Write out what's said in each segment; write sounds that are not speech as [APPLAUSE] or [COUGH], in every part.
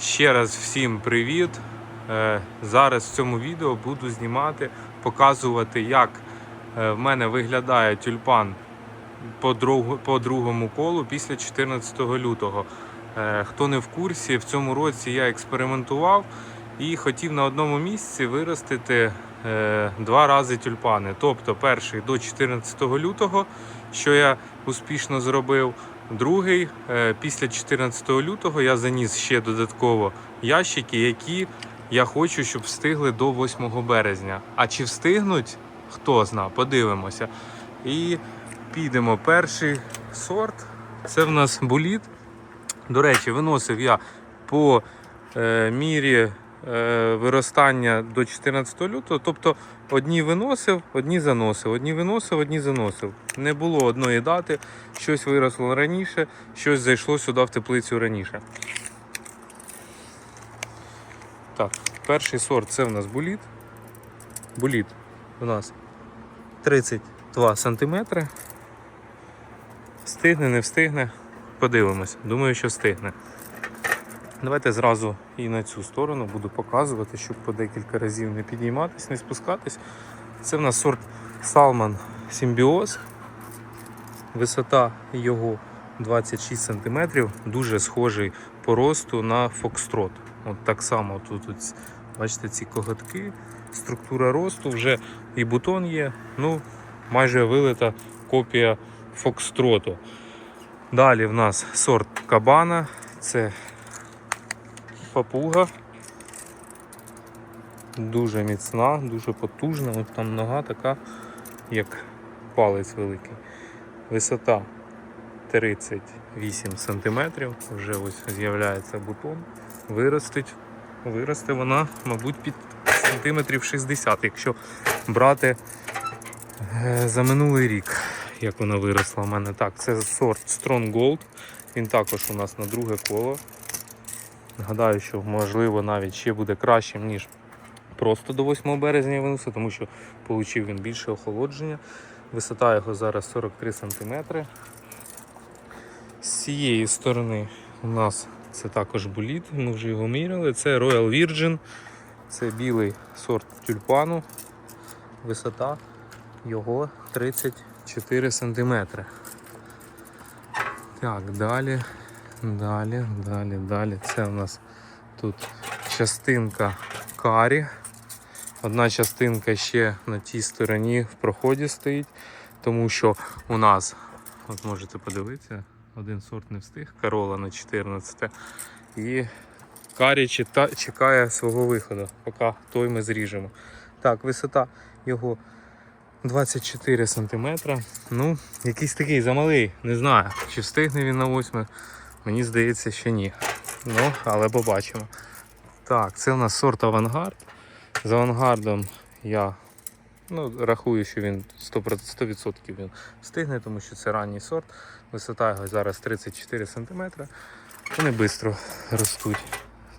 Ще раз всім привіт. Е, Зараз в цьому відео буду знімати, показувати, як е, в мене виглядає тюльпан по, другому колу після 14 лютого. Е, Хто не в курсі, в цьому році я експериментував і хотів на одному місці виростити два рази тюльпани. Тобто перший до 14 лютого, що я успішно зробив. Другий е, після 14 лютого я заніс ще додатково ящики, які я хочу, щоб встигли до 8 березня. А чи встигнуть, хто зна, подивимося. І підемо. Перший сорт це в нас боліт. До речі, виносив я по е, мірі виростання до 14 лютого. Тобто одні виносив, одні заносив, одні виносив, одні заносив. Не було одної дати, щось виросло раніше, щось зайшло сюди в теплицю раніше. Так, перший сорт це в нас буліт. Буліт у нас 32 сантиметри. Встигне, не встигне. Подивимось. Думаю, що встигне. Давайте зразу і на цю сторону буду показувати, щоб по декілька разів не підійматись, не спускатись. Це в нас сорт Salmon Symbiose. Висота його 26 см, дуже схожий по росту на Фокстрот. От так само тут, ось, бачите, ці коготки, структура росту, вже і бутон є, ну, майже вилита копія Фокстроту. Далі в нас сорт Кабана, це папуга. Дуже міцна, дуже потужна. От там нога така, як палець великий. Висота 38 см. Вже ось з'являється бутон. Виростить. Виросте вона, мабуть, під сантиметрів 60, якщо брати е, за минулий рік, як вона виросла в мене. Так, це сорт Strong Gold. Він також у нас на друге коло. Гадаю, що можливо навіть ще буде кращим, ніж просто до 8 березня виносив, тому що отримав він більше охолодження. Висота його зараз 43 см. З цієї сторони у нас це також боліт, ми вже його міряли. Це Royal Virgin, це білий сорт тюльпану. Висота його 34 см. Так, далі, далі, далі, далі. Це у нас тут частинка карі. Одна частинка ще на тій стороні в проході стоїть, тому що у нас, от можете подивитися, один сорт не встиг, корола на 14. І карі чекає свого виходу, поки той ми зріжемо. Так, висота його 24 см. Ну, якийсь такий замалий, не знаю, чи встигне він на 8. Мені здається, що ні. Ну, але побачимо. Так, це у нас сорт авангард. З авангардом я ну, рахую, що він 100%, 100% він встигне, тому що це ранній сорт. Висота його зараз 34 см. Вони швидко ростуть.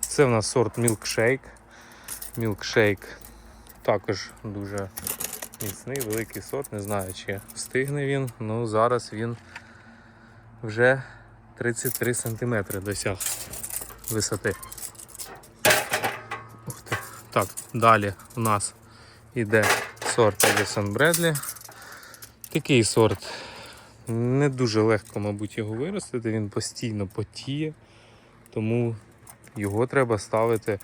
Це у нас сорт Milkshake. Milkshake також дуже міцний, великий сорт. Не знаю, чи встигне він. Ну зараз він вже 33 см досяг висоти. Ух ти. Так, далі у нас йде сорт Edison Bradley. Такий сорт. Не дуже легко, мабуть, його виростити, він постійно потіє, тому його треба ставити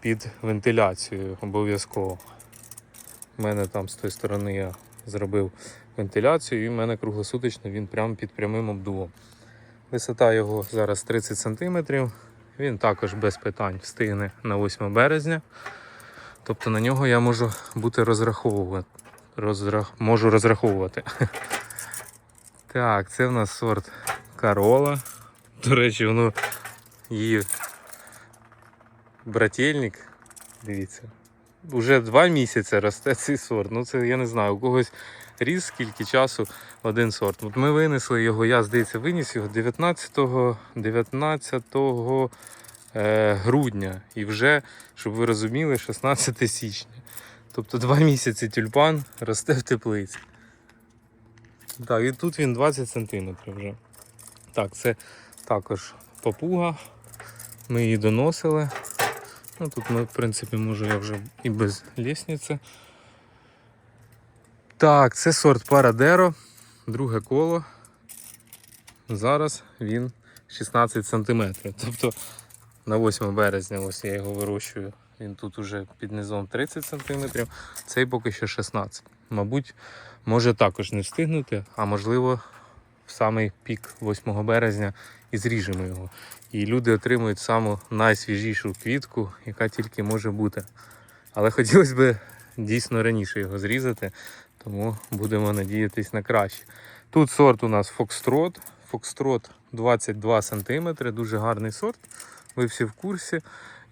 під вентиляцію обов'язково. У мене там з тої сторони я зробив вентиляцію і в мене круглосуточно він прямо під прямим обдувом. Висота його зараз 30 см. Він також без питань встигне на 8 березня. Тобто на нього я можу бути розраховувати. Розрах... Можу розраховувати. [LAUGHS] Так, це в нас сорт Карола. До речі, воно її брательник. Дивіться. Уже два місяці росте цей сорт. Ну це я не знаю, у когось ріс скільки часу один сорт. От ми винесли його, я здається, виніс його 19, 19 е, грудня. І вже, щоб ви розуміли, 16 січня. Тобто два місяці тюльпан росте в теплиці. Так, і тут він 20 см вже. Так, це також папуга. Ми її доносили. Ну, тут ми, в принципі, може я вже і без лісниці. Так, це сорт Парадеро, друге коло. Зараз він 16 см. Тобто на 8 березня ось я його вирощую. Він тут уже під низом 30 см, цей поки що 16 Мабуть, може також не встигнути, а можливо, в самий пік 8 березня і зріжемо його. І люди отримують саму найсвіжішу квітку, яка тільки може бути. Але хотілося б дійсно раніше його зрізати, тому будемо надіятись на краще. Тут сорт у нас Фокстрот. Фокстрот 22 см, дуже гарний сорт. Ви всі в курсі.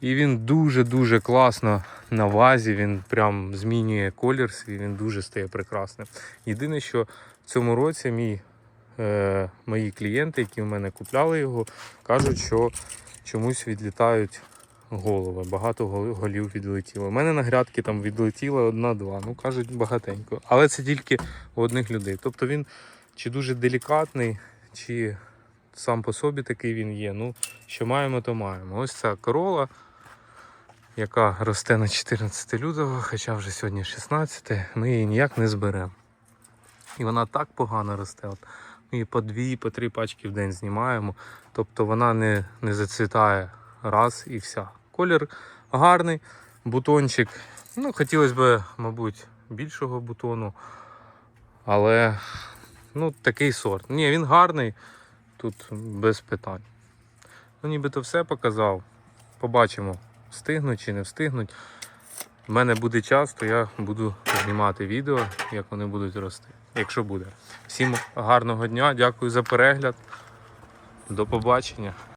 І він дуже-дуже класно на вазі, він прям змінює колір свій, він дуже стає прекрасним. Єдине, що в цьому році мій, е, мої клієнти, які в мене купляли його, кажуть, що чомусь відлітають голови. Багато голів відлетіло. У мене на грядки там відлетіло одна-два. Ну кажуть багатенько. Але це тільки у одних людей. Тобто він чи дуже делікатний, чи сам по собі такий він є. Ну, що маємо, то маємо. Ось ця корола, яка росте на 14 лютого, хоча вже сьогодні 16, ми її ніяк не зберемо. І вона так погано росте. От її по дві, по три пачки в день знімаємо. Тобто вона не, не зацвітає раз і вся. Колір гарний, бутончик. Ну, хотілося б, мабуть, більшого бутону. Але ну, такий сорт. Ні, він гарний, тут без питань. Ну, нібито все показав. Побачимо, встигнуть чи не встигнуть. У мене буде час, то я буду знімати відео, як вони будуть рости. Якщо буде. Всім гарного дня, дякую за перегляд. До побачення.